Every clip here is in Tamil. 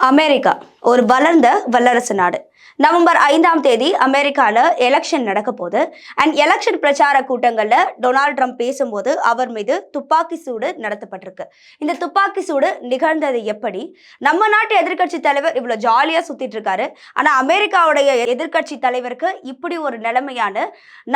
அமெரிக்கா ஒரு வளர்ந்த வல்லரசு நாடு. நவம்பர் ஐந்தாம் தேதி அமெரிக்கால எலெக்ஷன் நடக்க போகுது அண்ட் எலெக்ஷன் பிரச்சார கூட்டங்கள்ல டொனால்ட் ட்ரம்ப் பேசும்போது அவர் மீது துப்பாக்கி சூடு நடத்தப்பட்டிருக்கு. இந்த துப்பாக்கி சூடு நிகழ்ந்தது எப்படி? நம்ம நாட்டு எதிர்க்கட்சி தலைவர் இவ்வளவு ஜாலியா சுத்திட்டு இருக்காரு. ஆனா அமெரிக்காவுடைய எதிர்க்கட்சி தலைவருக்கு இப்படி ஒரு நிலைமையான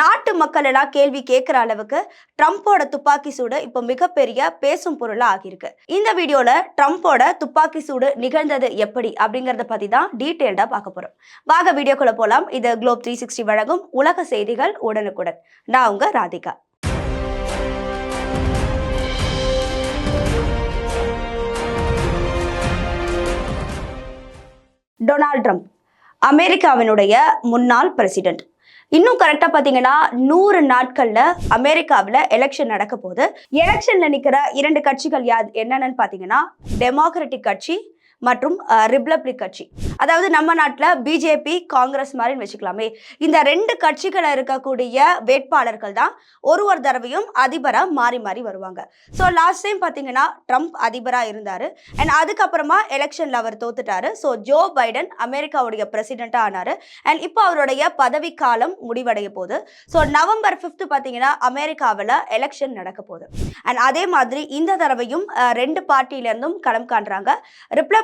நாட்டு மக்கள் எல்லாம் கேள்வி கேட்கிற அளவுக்கு ட்ரம்ப்போட துப்பாக்கி சூடு இப்போ மிகப்பெரிய பேசும் பொருளா ஆகியிருக்கு. இந்த வீடியோல ட்ரம்ப்போட துப்பாக்கி சூடு நிகழ்ந்தது எப்படி அப்படிங்கறத பத்தி தான் டீட்டெயில்டா பார்க்க போறோம். வாங்க வீடியோக்குள்ள போலாம். இது குளோப் த்ரீ சிக்ஸ்டி வழங்கும் உலக செய்திகள் உடனுக்குடன். நான் உங்க ராதிகா. டொனால்ட் ட்ரம்ப் அமெரிக்காவினுடைய முன்னாள் பிரசிடென்ட். இன்னும் கரெக்டாக பார்த்தீங்கன்னா நூறு நாட்களில் அமெரிக்காவில் எலெக்ஷன் நடக்க போகுது. எலெக்ஷனில் நிற்கிற இரண்டு கட்சிகள் யாது என்னென்னு பார்த்தீங்கன்னா டெமோக்ராட்டிக் கட்சி மற்றும் ரிப்ளப்ளிக் கட்சி. அதாவது நம்ம நாட்டில் பிஜேபி காங்கிரஸ் மாதிரின்னு வச்சுக்கலாமே. இந்த ரெண்டு கட்சிகளை இருக்கக்கூடிய வேட்பாளர்கள் தான் ஒரு ஒரு தடவையும் அதிபராக மாறி மாறி வருவாங்க. ஸோ லாஸ்ட் டைம் பார்த்தீங்கன்னா ட்ரம்ப் அதிபராக இருந்தார். அண்ட் அதுக்கப்புறமா எலெக்ஷனில் அவர் தோத்துட்டாரு. ஸோ ஜோ பைடன் அமெரிக்காவுடைய பிரசிடெண்ட்டாக ஆனார். அண்ட் இப்போ அவருடைய பதவிக்காலம் முடிவடைய போகுது. ஸோ நவம்பர் ஃபிஃப்த்து பார்த்தீங்கன்னா அமெரிக்காவில் எலெக்ஷன் நடக்க போகுது. அண்ட் அதே மாதிரி இந்த தடவையும் ரெண்டு பார்ட்டியிலேருந்தும் களம் காண்றாங்க.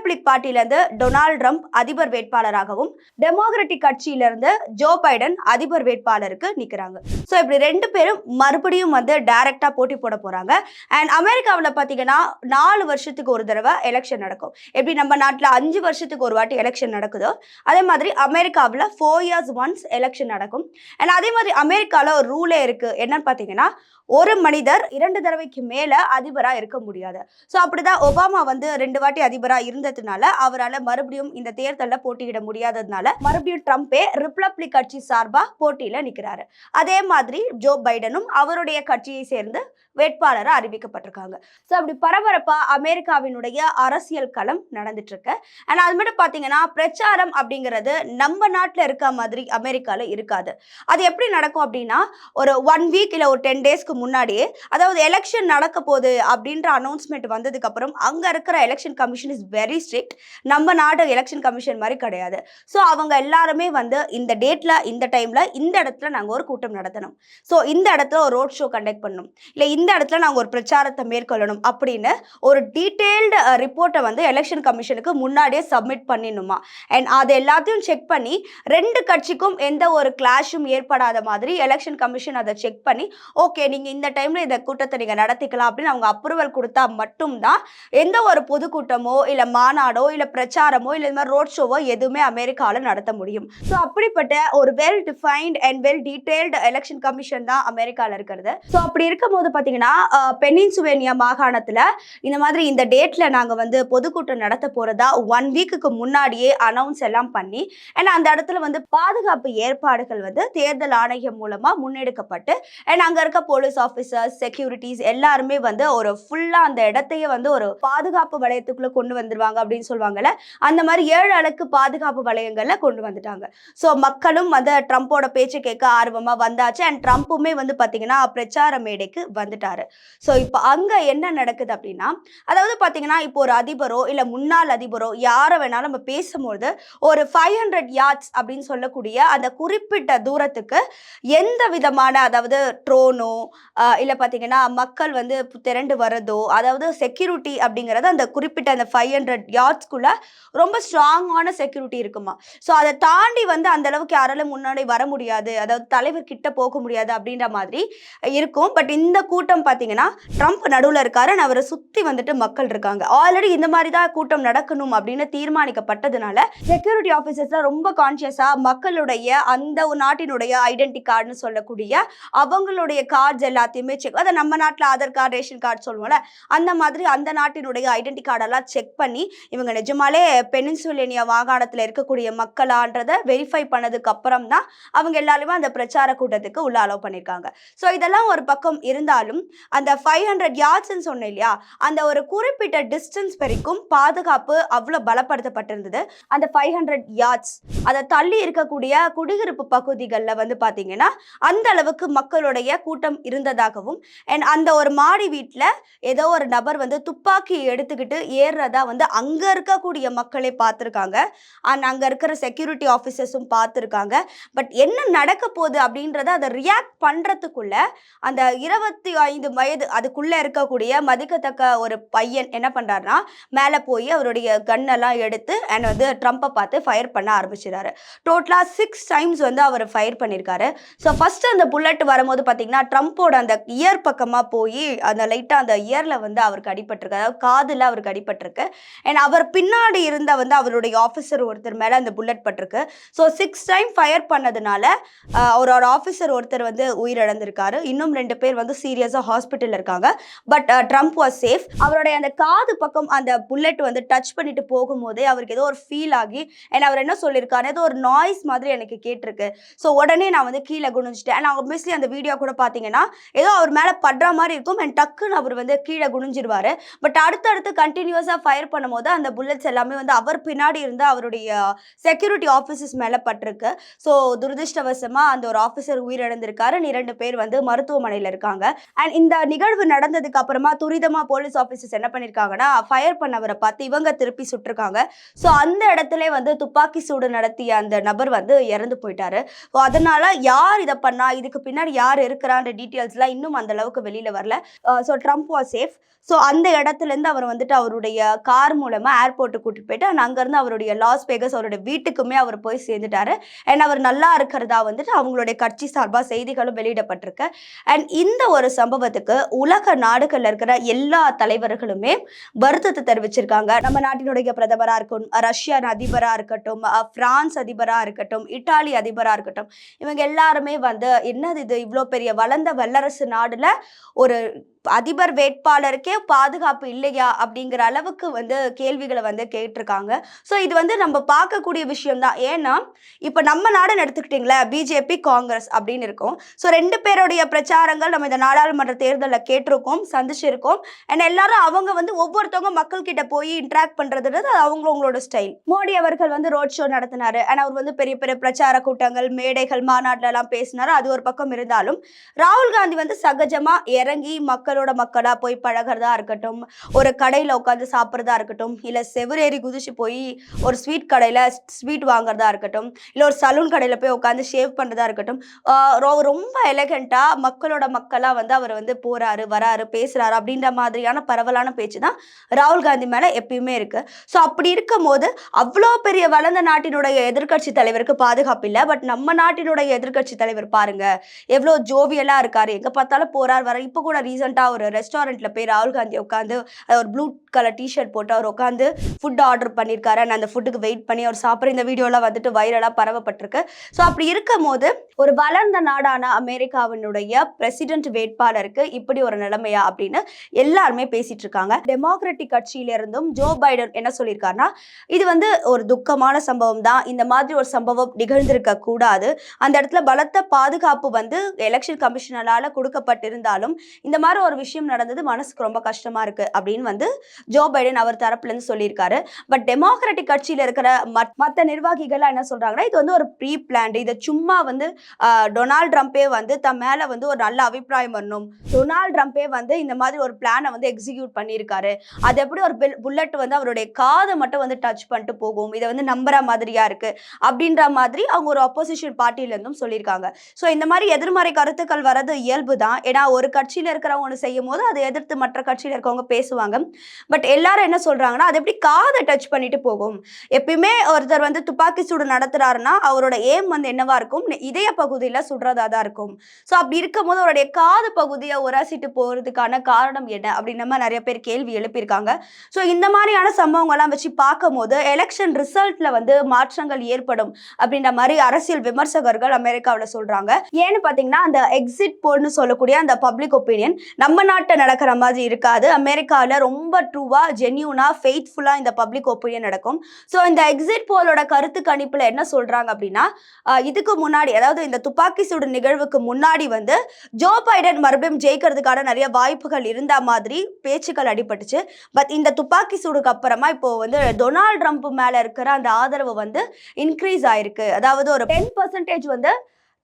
ரிப்பப்ளிக் பார்ட்டியிலிருந்து டொனால்ட் ட்ரம்ப் அதிபர் வேட்பாளராகவும் டெமோக்ராட்டிக் கட்சியிலிருந்து ஜோ பைடன் அதிபர் வேட்பாளருக்கு நிற்கிறாங்க ஸோ இப்படி ரெண்டு பேரும் மறுபடியும் வந்து டைரக்டாக போட்டி போட போகிறாங்க அண்ட் அமெரிக்காவில் பார்த்தீங்கன்னா நாலு வருஷத்துக்கு ஒரு தடவை எலெக்ஷன் நடக்கும். எப்படி நம்ம நாட்டில் அஞ்சு வருஷத்துக்கு ஒரு வாட்டி எலெக்ஷன் நடக்குதோ அதே மாதிரி அமெரிக்காவில் ஃபோர் இயர்ஸ் ஒன்ஸ் எலெக்ஷன் நடக்கும். அண்ட் அதே மாதிரி அமெரிக்காவில் ஒரு ரூலே இருக்குது என்னன்னு பார்த்தீங்கன்னா ஒரு மனிதர் இரண்டு தடவைக்கு மேலே அதிபராக இருக்க முடியாது. ஸோ அப்படிதான் ஒபாமா வந்து ரெண்டு வாட்டி அதிபராக இருந்ததுனால அவரால் மறுபடியும் இந்த தேர்தலில் போட்டியிட முடியாததுனால மறுபடியும் ட்ரம்ப்பே ரிப்பப்ளிக் கட்சி சார்பாக போட்டியில் நிற்கிறாரு அதே மாதிரி ஜோ பைடனும் அவருடைய கட்சியை சேர்ந்து வேட்பாளராக அறிவிக்கப்பட்டிருக்காங்க. ஸோ அப்படி பரபரப்பா அமெரிக்காவினுடைய அரசியல் களம் நடந்துட்டு இருக்கு அண்ட் அது மட்டும் பார்த்தீங்கன்னா பிரச்சாரம் அப்படிங்கிறது நம்ம நாட்டில் இருக்க மாதிரி அமெரிக்காவில் இருக்காது. அது எப்படி நடக்கும் அப்படின்னா ஒரு ஒன் வீக் இல்லை ஒரு டென் டேஸ்க்கு முன்னாடியே அதாவது எலெக்ஷன் நடக்க போகுது அப்படின்ற அனௌன்ஸ்மெண்ட் வந்ததுக்கு அப்புறம் அங்கே இருக்கிற election commission is very strict நம்ம நாடு எலெக்ஷன் கமிஷன் மாதிரி கிடையாது. ஸோ அவங்க எல்லாருமே வந்து இந்த டேட்ல இந்த டைம்ல இந்த இடத்துல நாங்கள் ஒரு கூட்டம் நடத்தணும். ஸோ இந்த இடத்துல ஒரு ரோட் ஷோ கண்டக்ட் பண்ணணும். இல்லை இந்த இடத்துல நாங்கள் ஒரு பிரச்சாரத்தை மேற்கொள்ளணும் அப்படின்னு ஒரு டீட்டெயில்டு ரிப்போர்ட்டை வந்து எலெக்ஷன் கமிஷனுக்கு முன்னாடியே சப்மிட் பண்ணிடணுமா? அண்ட் அது எல்லாத்தையும் செக் பண்ணி ரெண்டு கட்சிக்கும் எந்த ஒரு கிளாஷும் ஏற்படாத மாதிரி எலெக்ஷன் கமிஷன் அதை செக் பண்ணி ஓகே நீங்கள் இந்த டைமில் இந்த கூட்டத்தை நீங்கள் நடத்திக்கலாம் அப்படின்னு அவங்க அப்ரூவல் கொடுத்தா மட்டும்தான் எந்த ஒரு பொதுக்கூட்டமோ இல்லை மாநாடோ இல்லை பிரச்சாரமோ இல்லை இந்த மாதிரி ரோட் ஷோவோ எதுவுமே அமெரிக்காவில் நடத்த முடியும். ஸோ அப்படிப்பட்ட ஒரு well defined and well detailed election commission தான் அமெரிக்காவில் இருக்கிறது. ஸோ அப்படி இருக்கும்போது பார்த்தீங்கன்னா பெனின்சுவேனியா மாகாணத்தில் இந்த மாதிரி இந்த டேட்டில் நாங்கள் வந்து பொதுக்கூட்டம் நடத்த போகிறதா ஒன் வீக்குக்கு முன்னாடியே அனௌன்ஸ் எல்லாம் பண்ணி ஏன்னா அந்த இடத்துல வந்து பாதுகாப்பு ஏற்பாடுகள் வந்து தேர்தல் ஆணையம் மூலமாக முன்னெடுக்கப்பட்டு அண்ட் அங்கே இருக்க போலீஸ் ஆஃபீஸர்ஸ் செக்யூரிட்டிஸ் எல்லாருமே வந்து ஒரு ஃபுல்லாக அந்த இடத்தையே வந்து ஒரு பாதுகாப்பு வளையத்துக்குள்ளே கொண்டு வந்துருவாங்க. அப்படின்னு சொல்லுவாங்கல்ல அந்த மாதிரி ஏழு அடுக்கு பாதுகாப்பு வளையங்கள்ல கொண்டு வந்துட்டாங்க. ஸோ மக்களும் வந்து ட்ரம்ப்போட பேச்சு கேட்க ஆர்வமாக வந்தாச்சு. அண்ட் ட்ரம்ப்புமே வந்து பார்த்தீங்கன்னா பிரச்சார மேடைக்கு வந்துட்டாரு. ஸோ இப்போ அங்கே என்ன நடக்குது அப்படின்னா அதாவது பார்த்தீங்கன்னா இப்போ ஒரு அதிபரோ இல்லை முன்னாள் அதிபரோ யாரை வேணாலும் நம்ம பேசும்பொழுது ஒரு ஃபைவ் ஹண்ட்ரட் யார்ட்ஸ் அப்படின்னு சொல்லக்கூடிய அந்த குறிப்பிட்ட தூரத்துக்கு எந்த விதமான அதாவது ட்ரோனோ இல்லை பார்த்தீங்கன்னா மக்கள் வந்து திரண்டு வரதோ அதாவது செக்யூரிட்டி அப்படிங்கிறது அந்த குறிப்பிட்ட அந்த ஃபைவ் ஹண்ட்ரட் யார்ட்ஸ்குள்ள ரொம்ப ஸ்ட்ராங்கான செக்யூரிட்டி இருக்குமா. ஸோ அதை தாண்டி வந்து அந்த அளவுக்கு யாராலும் முன்னாடி வர முடியாது. அதாவது தலைவர் கிட்ட போக முடியாது அப்படின்ற மாதிரி இருக்கும். பட் இந்த கூட்டம் பார்த்தீங்கன்னா ட்ரம்ப் நடுவில் இருக்காரு. அவரை சுற்றி வந்துட்டு மக்கள் இருக்காங்க. ஆல்ரெடி இந்த மாதிரி தான் கூட்டம் நடக்கணும் அப்படின்னு தீர்மானிக்கப்பட்டதுனால செக்யூரிட்டி ஆஃபீஸர்ஸ்லாம் ரொம்ப கான்சியஸாக மக்களுடைய அந்த ஒரு நாட்டினுடைய ஐடென்டி கார்டுன்னு சொல்லக்கூடிய அவங்களுடைய கார்ட்ஸ் எல்லாத்தையுமே செக் அதை நம்ம நாட்டில் ஆதார் கார்டு ரேஷன் கார்டு சொல்லுவோம்ல அந்த மாதிரி அந்த நாட்டினுடைய ஐடென்டி கார்டெல்லாம் செக் பண்ணி இவங்க நிஜமாலே பெனின்சுலேனியா மாகாணத்தில் இருக்கக்கூடிய மக்களான்றதை வெரிஃபை பண்ணதுக்கு அப்புறம் தான் அவங்க எல்லாருமே அந்த பிரச்சார கூட்டத்துக்கு உள்ள அலோவ் பண்ணியிருக்காங்க ஸோ இதெல்லாம் ஒரு பக்கம் இருந்தாலும் அந்த ஃபைவ் ஹண்ட்ரட் யார்ட்ஸ்ன்னு சொன்னேன் இல்லையா அந்த ஒரு குறிப்பிட்ட டிஸ்டன்ஸ் வரைக்கும் பாதுகாப்பு அவ்வளோ பலப்படுத்தப்பட்டிருந்தது. அந்த ஃபைவ் ஹண்ட்ரட் யார்ட்ஸ் அதை தள்ளி இருக்கக்கூடிய குடியிருப்பு பகுதிகளில் வந்து பார்த்தீங்கன்னா அந்த அளவுக்கு மக்களுடைய கூட்டம் இருந்ததாகவும் அண்ட் அந்த ஒரு மாடி வீட்டில் ஏதோ ஒரு நபர் வந்து துப்பாக்கி எடுத்துக்கிட்டு ஏறுறதா வந்து அங்கே இருக்கக்கூடிய மக்களே பார்த்துருக்காங்க. அண்ட் அங்கே இருக்கிற செக்யூரிட்டி ஆஃபீஸர்ஸும் பார்த்துருக்காங்க. பட் என்ன நடக்க போகுது அப்படின்றத அதை ரியாக்ட் பண்ணுறதுக்குள்ள அந்த இருபத்தி ஐந்து வயது அதுக்குள்ளே இருக்கக்கூடிய மதிக்கத்தக்க ஒரு பையன் என்ன பண்ணுறாருனா மேலே போய் அவருடைய கன்னெல்லாம் எடுத்து அண்ட் வந்து ட்ரம்ப்பை பார்த்து ஃபயர் பண்ண ஆரம்பிச்சிடாரு டோட்டலாக சிக்ஸ் டைம்ஸ் வந்து அவர் ஃபயர் பண்ணியிருக்காரு ஸோ ஃபஸ்ட்டு அந்த புல்லட் வரும்போது பார்த்தீங்கன்னா ட்ரம்ப்போட அந்த இயர் பக்கமாக போய் அந்த லைட்டாக அந்த இயரில் வந்து அவருக்கு அடிபட்டிருக்கு. அதாவது காதில் அவருக்கு அடிபட்டிருக்கு. அண்ட் அவர் பின்னாடி இருந்த வந்து அவருடைய ஆஃபீஸர் ஒருத்தர் மேலே அந்த புல்லட் பட்டிருக்கு. ஸோ சிக்ஸ் டைம் ஃபயர் பண்ணதுனால அவரோட ஆஃபீஸர் ஒருத்தர் வந்து உயிரிழந்திருக்காரு. இன்னும் ரெண்டு பேர் வந்து சீரியஸாக ஹாஸ்பிட்டலில் இருக்காங்க. பட் ட்ரம்ப் வாஸ் சேஃப் அவருடைய அந்த காது பக்கம் அந்த புல்லட் வந்து டச் பண்ணிட்டு போகும்போதே அவருக்கு ஏதோ ஒரு ஃபீல் ஆகி அண்ட் அவர் என்ன சொல்லியிருக்காரு ஏதோ ஒரு நாய்ஸ் மாதிரி எனக்கு கேட்டிருக்கு. ஸோ உடனே நான் வந்து கீழே குனிஞ்சிட்டேன். அண்ட் ஆப்வியஸ்லி அந்த வீடியோ கூட பார்த்தீங்கன்னா ஏதோ அவர் மேலே படுற மாதிரி இருக்கும். அண்ட் டக்குன்னு அவர் வந்து கீழே குனிஞ்சிருவாரு. பட் அடுத்தடுத்து கண்டினியூஸாக ஃபயர் பண்ணும்போது அந்த புல்லட்ஸ் எல்லாமே வந்து அவர் பின்னாடி இருந்து அவருடைய செக்யூரிட்டி ஆஃபீஸர்ஸ் மேலே பட்டிருக்கு. ஸோ துரதிருஷ்டவசமாக அந்த ஒரு ஆஃபீஸர் உயிரிழந்திருக்காரு. இரண்டு பேர் வந்து மருத்துவமனையில் இருக்காங்க. அண்ட் இந்த நிகழ்வு நடந்ததுக்கு அப்புறமா துரிதமாக போலீஸ் ஆஃபீஸர்ஸ் என்ன பண்ணியிருக்காங்கன்னா ஃபயர் பண்ணவரை பார்த்து இவங்க திருப்பி சுட்டிருக்காங்க. ஸோ அந்த இடத்துல வந்து துப்பாக்கி சூடு நடத்திய அந்த நபர் வந்து இறந்து போயிட்டாரு. ஸோ அதனால யார் இதை பண்ணா இதுக்கு பின்னாடி யார் இருக்கிறான்ற டீட்டெயில்ஸ்லாம் இன்னும் அந்த அளவுக்கு வெளியில வரல. So Trump was safe so அந்த இடத்துல இருந்து அவர் வந்துட்டு அவருடைய கார் மூலம் ஏர்போர்ட்டு கூட்டிட்டு போயிட்டு and அங்கிருந்து அவருடைய லாஸ் வேகஸ் அவருடைய வீட்டுக்குமே அவர் போய் சேர்ந்துட்டாரு. அண்ட் அவர் நல்லா இருக்கிறதா வந்துட்டு அவங்களுடைய கட்சி சார்பாக செய்திகளும் வெளியிடப்பட்டிருக்கு. அண்ட் இந்த ஒரு சம்பவத்துக்கு உலக நாடுகள்ல இருக்கிற எல்லா தலைவர்களுமே வருத்தத்தை தெரிவிச்சிருக்காங்க. நம்ம நாட்டினுடைய பிரதமரா இருக்கட்டும் ரஷ்யன் அதிபரா இருக்கட்டும் பிரான்ஸ் அதிபரா இருக்கட்டும் இட்டாலி அதிபரா இருக்கட்டும் இவங்க எல்லாருமே வந்து என்னது இது இவ்வளோ பெரிய வளர்ந்த வல்லரசு நாடுல ஒரு அதிபர் வேட்பாளருக்கே பாதுகாப்பு இல்லையா அப்படிங்கிற அளவுக்கு வந்து கேள்விகளை வந்து கேட்டிருக்காங்க. ஸோ இது வந்து நம்ம பார்க்கக்கூடிய விஷயம் தான் ஏன்னா இப்போ நம்ம நாடுன்னு எடுத்துக்கிட்டிங்களேன் பிஜேபி காங்கிரஸ் அப்படின்னு இருக்கும். ஸோ ரெண்டு பேருடைய பிரச்சாரங்கள் நம்ம இந்த நாடாளுமன்ற தேர்தலில் கேட்டிருக்கோம் சந்திச்சிருக்கோம். அண்ட் எல்லாரும் அவங்க வந்து ஒவ்வொருத்தவங்க மக்கள் கிட்ட போய் இன்ட்ராக்ட் பண்ணுறதுன்றது அது அவங்களோட ஸ்டைல் மோடி அவர்கள் வந்து ரோட் ஷோ நடத்தினாரு. அண்ட் அவர் வந்து பெரிய பெரிய பிரச்சார கூட்டங்கள் மேடைகள் மாநாட்டிலலாம் பேசினாரு. அது ஒரு பக்கம் இருந்தாலும் ராகுல் காந்தி வந்து சகஜமாக இறங்கி மக்கள் மக்களோட மக்களா போய் பழகிறதா இருக்கட்டும் ஒரு கடையில உட்காந்து சாப்பிட்றதா இருக்கட்டும் இல்ல செவரேறி குதிச்சு போய் ஒரு ஸ்வீட் கடையில ஸ்வீட் வாங்குறதா இருக்கட்டும் இல்ல ஒரு சலூன் கடையில போய் உட்காந்து ஷேவ் பண்றதா இருக்கட்டும் ரொம்ப எலகண்டா மக்களோட மக்களா வந்து அவர் வந்து போறாரு வராரு பேசுறாரு அப்படின்ற மாதிரியான பரவலான பேச்சு தான் ராகுல் காந்தி மேல எப்பயுமே இருக்கு. ஸோ அப்படி இருக்கும் போது அவ்வளோ பெரிய வளர்ந்த நாட்டினுடைய எதிர்க்கட்சி தலைவருக்கு பாதுகாப்பு இல்லை. பட் நம்ம நாட்டினுடைய எதிர்கட்சி தலைவர் பாருங்க எவ்வளோ ஜோவியலா இருக்காரு எங்க பார்த்தாலும் போறார் வர இப்போ கூட ரீசெண்டா ஒரு ரெஸ்டாரண்ட்டில் போய் ராகுல் காந்தி உட்காந்து ஒரு ப்ளூ கலர் டிஷர்ட் போட்டு அவர் உட்காந்து ஃபுட் ஆர்டர் பண்ணியிருக்காரு அண்ட் அந்த ஃபுட்டுக்கு வெயிட் பண்ணி அவர் சாப்பிட்ற இந்த வீடியோலாம் வந்துட்டு வைரலாக பரவப்பட்டிருக்கு. ஸோ அப்படி இருக்கும் போது ஒரு வளர்ந்த நாடான அமெரிக்காவினுடைய பிரசிடென்ட் வேட்பாளருக்கு இப்படி ஒரு நிலைமையா அப்படின்னு எல்லாருமே பேசிட்டு இருக்காங்க. டெமோக்ராட்டிக் கட்சியில இருந்தும் ஜோ பைடன் என்ன சொல்லியிருக்காருன்னா இது வந்து ஒரு துக்கமான சம்பவம் தான். இந்த மாதிரி ஒரு சம்பவம் நிகழ்ந்திருக்க கூடாது. அந்த இடத்துல பலத்த பாதுகாப்பு வந்து எலெக்ஷன் கமிஷனரால கொடுக்கப்பட்டிருந்தாலும் இந்த மாதிரி ஒரு விஷயம் நடந்தது மனசுக்கு ரொம்ப கஷ்டமா இருக்கு அப்படின்னு வந்து ஜோ பைடன் அவர் தரப்புல இருந்து சொல்லியிருக்காரு. பட் டெமோக்ராட்டிக் கட்சியில இருக்கிற மற்ற நிர்வாகிகள் என்ன சொல்றாங்கன்னா இது வந்து ஒரு ப்ரீ பிளான்டு இதை சும்மா வந்து டொனால்ட் ட்ரம்ப்பே வந்து தம் மேல வந்து ஒரு நல்ல அபிப்பிராயம் வரணும். டொனால்ட் ட்ரம்ப்பே வந்து இந்த மாதிரி ஒரு பிளானை வந்து எக்ஸிக்யூட் பண்ணியிருக்காரு. அது எப்படி ஒரு புல்லட் வந்து அவருடைய காதை மட்டும் வந்து டச் பண்ணிட்டு போகும் இதை வந்து நம்புற மாதிரியா இருக்கு அப்படின்ற மாதிரி அவங்க ஒரு அப்போசிஷன் பார்ட்டில இருந்தும் சொல்லியிருக்காங்க. ஸோ இந்த மாதிரி எதிர்மறை கருத்துக்கள் வரது இயல்பு தான் ஏன்னா ஒரு கட்சியில இருக்கிறவங்க ஒன்று செய்யும் போது அதை எதிர்த்து மற்ற கட்சியில் இருக்கவங்க பேசுவாங்க. பட் எல்லாரும் என்ன சொல்றாங்கன்னா அது எப்படி காதை டச் பண்ணிட்டு போகும்? எப்பயுமே ஒருத்தர் வந்து துப்பாக்கி சூடு நடத்துறாருன்னா அவரோட ஏம் வந்து என்னவா இருக்கும்? இதய பகுதியில் சுடுறதா தான் இருக்கும். ஸோ அப்படி இருக்கும்போது அவருடைய காது பகுதியை உரசிட்டு போறதுக்கான காரணம் என்ன? அப்படின்னு நம்ம நிறைய பேர் கேள்வி எழுப்பியிருக்காங்க. ஸோ இந்த மாதிரியான சம்பவங்கள்லாம் வச்சு பார்க்கும் போது எலெக்ஷன் ரிசல்ட்ல வந்து மாற்றங்கள் ஏற்படும் அப்படின்ற மாதிரி அரசியல் விமர்சகர்கள் அமெரிக்காவில் சொல்றாங்க. ஏன்னு பார்த்தீங்கன்னா அந்த எக்ஸிட் போல்னு சொல்லக்கூடிய அந்த பப்ளிக் ஒப்பீனியன் நம்ம நாட்டில் நடக்கிற மாதிரி இருக்காது. அமெரிக்காவில் ரொம்ப ட்ரூவாக ஜென்யூனாக ஃபெய்த்ஃபுல்லாக இந்த பப்ளிக் ஒப்பீனியன் நடக்கும். ஸோ இந்த எக்ஸிட் போலோட கருத்து கணிப்பில் என்ன சொல்றாங்க அப்படின்னா இதுக்கு முன்னாடி அதாவது இந்த துப்பாக்கி சூடு நிகழ்வுக்கு முன்னாடி வந்து ஜோ பைடன் மறுபடியும் ஜெயிக்கிறதுக்கான நிறைய வாய்ப்புகள் இருந்த மாதிரி பேச்சுக்கள் அடிபட்டுச்சு. பட் இந்த துப்பாக்கி சூடுக்கு அப்புறமா இப்போ வந்து டொனால்ட் ட்ரம்ப் மேலே இருக்கிற அந்த ஆதரவு வந்து இன்க்ரீஸ் ஆயிருக்கு. அதாவது ஒரு டென் பர்சன்டேஜ் வந்து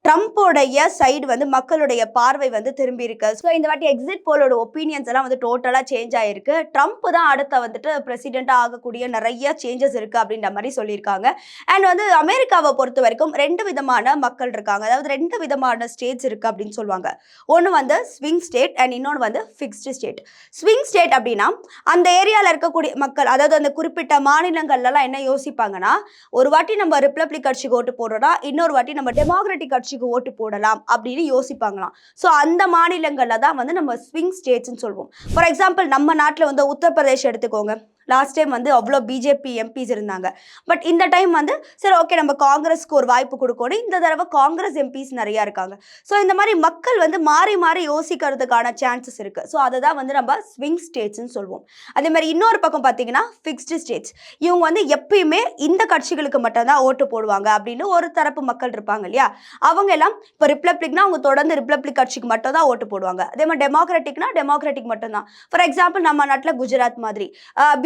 ட்ரம்ப்போடைய சைடு வந்து மக்களுடைய பார்வை வந்து திரும்பி இருக்கு. ஸோ இந்த வாட்டி எக்ஸிட் போலோட ஒப்பீனியன்ஸ் எல்லாம் வந்து டோட்டலாக சேஞ்ச் ஆயிருக்கு. ட்ரம்ப் தான் அடுத்த வந்துட்டு பிரசிடென்ட்டாக ஆகக்கூடிய நிறைய சேஞ்சஸ் இருக்கு அப்படின்ற மாதிரி சொல்லியிருக்காங்க. அண்ட் வந்து அமெரிக்காவை பொறுத்த வரைக்கும் ரெண்டு விதமான மக்கள் இருக்காங்க. அதாவது ரெண்டு விதமான ஸ்டேட்ஸ் இருக்கு அப்படின்னு சொல்லுவாங்க. ஒன்று வந்து ஸ்விங் ஸ்டேட் அண்ட் இன்னொன்று வந்து ஃபிக்ஸ்டு ஸ்டேட் ஸ்விங் ஸ்டேட் அப்படின்னா அந்த ஏரியாவில் இருக்கக்கூடிய மக்கள் அதாவது அந்த குறிப்பிட்ட மாநிலங்கள்லாம் என்ன யோசிப்பாங்கன்னா ஒரு வாட்டி நம்ம ரிப்பப்ளிக் கட்சிக்கு ஓட்டு போடுறோம்னா இன்னொரு வாட்டி நம்ம டெமோக்ராட்டிக் கட்சிக்கு ஓட்டு போடலாம் அப்படின்னு யோசிப்பாங்களாம். ஸோ அந்த மாநிலங்களில் தான் வந்து நம்ம ஸ்விங் ஸ்டேட்ஸ்னு சொல்லுவோம் ஃபார் எக்ஸாம்பிள் நம்ம நாட்டில் வந்து உத்தரப்பிரதேஷ் எடுத்துக்கோங்க. லாஸ்ட் டைம் வந்து அவ்வளோ பிஜேபி எம்பிஸ் இருந்தாங்க. பட் இந்த டைம் வந்து சரி ஓகே நம்ம காங்கிரஸ்க்கு ஒரு வாய்ப்பு கொடுக்கணும் இந்த தடவை காங்கிரஸ் எம்பிஸ் நிறையா இருக்காங்க. ஸோ இந்த மாதிரி மக்கள் வந்து மாறி மாறி யோசிக்கிறதுக்கான சான்சஸ் இருக்குது ஸோ அதை தான் வந்து நம்ம ஸ்விங் ஸ்டேட்ஸ்னு சொல்லுவோம் அதே மாதிரி இன்னொரு பக்கம் பார்த்தீங்கன்னா ஃபிக்ஸ்டு ஸ்டேட்ஸ் இவங்க வந்து எப்பயுமே இந்த கட்சிகளுக்கு மட்டும்தான் ஓட்டு போடுவாங்க அப்படின்னு ஒரு தரப்பு மக்கள் இருப்பாங்க இல்லையா? அவங்க எல்லாம் இப்போ ரிப்ளப்ளிக்னா அவங்க தொடர்ந்து ரிப்ளப்ளிக் கட்சிக்கு மட்டும் தான் ஓட்டு போடுவாங்க. அதே மாதிரி டெமோக்ராட்டிக்னா டெமோக்ராட்டிக் மட்டும்தான் ஃபார் எக்ஸாம்பிள் நம்ம நாட்டில் குஜராத் மாதிரி.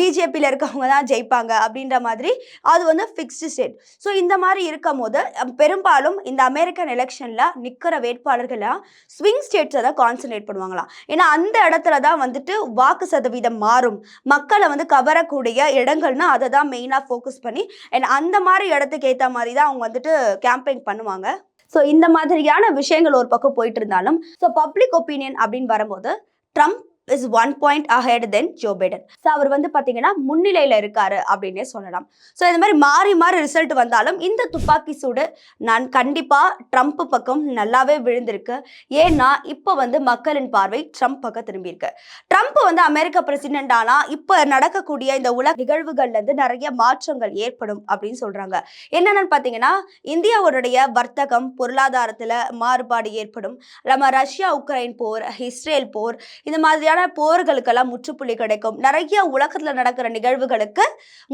பிஜேபியில் இருக்கவங்க தான் ஜெயிப்பாங்க அப்படின்ற மாதிரி அது வந்து ஃபிக்ஸ்டு ஸ்டேட் ஸோ இந்த மாதிரி இருக்கும் போது பெரும்பாலும் இந்த அமெரிக்கன் எலெக்ஷனில் நிற்கிற வேட்பாளர்களாக ஸ்விங் ஸ்டேட்ஸை தான் கான்சன்ட்ரேட் பண்ணுவாங்களாம் ஏன்னா அந்த இடத்துல தான் வந்துட்டு வாக்கு சதவீதம் மாறும். மக்களை வந்து கவரக்கூடிய இடங்கள்னா அதை தான் மெயினாக ஃபோக்கஸ் பண்ணி அண்ட் அந்த மாதிரி இடத்துக்கு ஏற்ற மாதிரி தான் அவங்க வந்துட்டு கேம்பெயின் பண்ணுவாங்க. ஸோ இந்த மாதிரியான விஷயங்கள் ஒரு பக்கம் போயிட்டு இருந்தாலும் ஸோ பப்ளிக் ஒப்பீனியன் அப்படின்னு வரும்போது Trump is one point ahead than Joe Biden so அவர் வந்து பார்த்தீங்கன்னா முன்னிலையில் இருக்காரு அப்படின்னே சொல்லலாம். ஸோ இந்த மாதிரி மாறி மாறி ரிசல்ட் வந்தாலும் இந்த துப்பாக்கி சூடு நான் கண்டிப்பாக ட்ரம்ப் பக்கம் நல்லாவே விழுந்திருக்கு. ஏன்னா இப்போ வந்து மக்களின் பார்வை ட்ரம்ப் பக்கம் திரும்பியிருக்கு ட்ரம்ப் வந்து அமெரிக்க பிரசிடென்ட் ஆனால் இப்போ நடக்கக்கூடிய இந்த உலக நிகழ்வுகள்லேருந்து நிறைய மாற்றங்கள் ஏற்படும் அப்படின்னு சொல்கிறாங்க என்னென்னு பார்த்தீங்கன்னா இந்தியாவுடைய வர்த்தகம் பொருளாதாரத்தில் மாறுபாடு ஏற்படும். நம்ம ரஷ்யா உக்ரைன் போர் இஸ்ரேல் போர் இந்த மாதிரியான போர்களுக்கெல்லாம் முற்றுப்புள்ளி கிடைக்கும். நிறைய உலகத்துல நடக்கிற நிகழ்வுகளுக்கு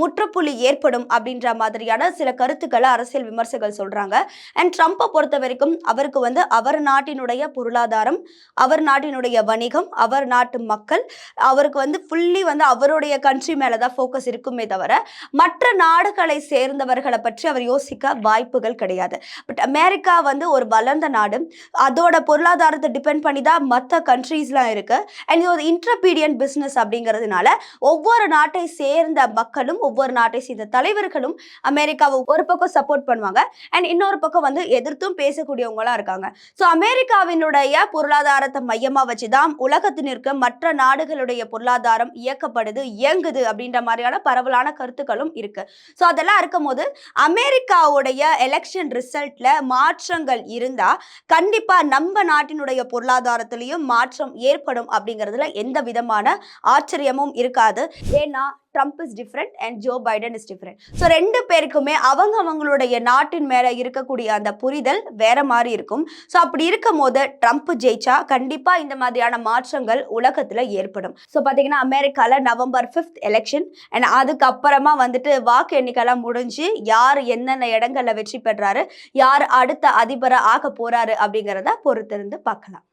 முற்றுப்புள்ளி ஏற்படும் அப்படின்ற மாதிரியான சில கருத்துக்களை அரசியல் விமர்சகர்கள் சொல்றாங்க. அண்ட் ட்ரம்ப்பை பொறுத்த வரைக்கும் அவருக்கு வந்து அவர் நாட்டினுடைய பொருளாதாரம் அவர் நாட்டினுடைய வணிகம் அவர் நாட்டு மக்கள் அவருக்கு வந்து ஃபுல்லி வந்து அவருடைய கண்ட்ரி மேல தான் ஃபோக்கஸ் இருக்குமே தவிர மற்ற நாடுகளை சேர்ந்தவர்களை பற்றி அவர் யோசிக்க வாய்ப்புகள் கிடையாது. பட் அமெரிக்கா வந்து ஒரு வளர்ந்த நாடு. அதோட பொருளாதாரத்தை டிபெண்ட் பண்ணி தான் மற்ற கண்ட்ரீஸ்லாம் இருக்கு. அண்ட் ஒரு இன்ட்ரபீடியன் பிஸ்னஸ் அப்படிங்கிறதுனால ஒவ்வொரு நாட்டை சேர்ந்த மக்களும் ஒவ்வொரு நாட்டை சேர்ந்த தலைவர்களும் அமெரிக்காவை ஒரு பக்கம் சப்போர்ட் பண்ணுவாங்க. அண்ட் இன்னொரு பக்கம் வந்து எதிர்த்தும் பேசக்கூடியவங்களாம் இருக்காங்க. ஸோ அமெரிக்காவினுடைய பொருளாதாரத்தை மையமாக வச்சு தான் உலகத்தினிற்கு மற்ற நாடுகளுடைய பொருளாதாரம் இயக்கப்படுது இயங்குது அப்படின்ற மாதிரியான பரவலான கருத்துக்களும் இருக்கு. ஸோ அதெல்லாம் இருக்கும் போது அமெரிக்காவுடைய எலெக்ஷன் ரிசல்ட்ல மாற்றங்கள் இருந்தா கண்டிப்பா நம்ம நாட்டினுடைய பொருளாதாரத்திலையும் மாற்றம் ஏற்படும் அப்படிங்கிறதுல எந்த விதமான ஆச்சரியமும் இருக்காது. ஏன்னா Trump is different and Joe Biden is different so ரெண்டு பேருக்குமே அவங்க அவங்களுடைய நாட்டின் மேலே இருக்கக்கூடிய அந்த புரிதல் வேற மாதிரி இருக்கும். ஸோ அப்படி இருக்கும் போது ட்ரம்ப் ஜெயிச்சா கண்டிப்பாக இந்த மாதிரியான மாற்றங்கள் உலகத்தில் ஏற்படும். ஸோ பார்த்தீங்கன்னா அமெரிக்காவில் நவம்பர் ஃபிஃப்த் எலெக்ஷன் அண்ட் அதுக்கப்புறமா வந்துட்டு வாக்கு எண்ணிக்கைலாம் முடிஞ்சு யார் என்னென்ன இடங்களில் வெற்றி பெறாரு யார் அடுத்த அதிபராக ஆக போறாரு அப்படிங்கிறத பொறுத்திருந்து பார்க்கலாம்.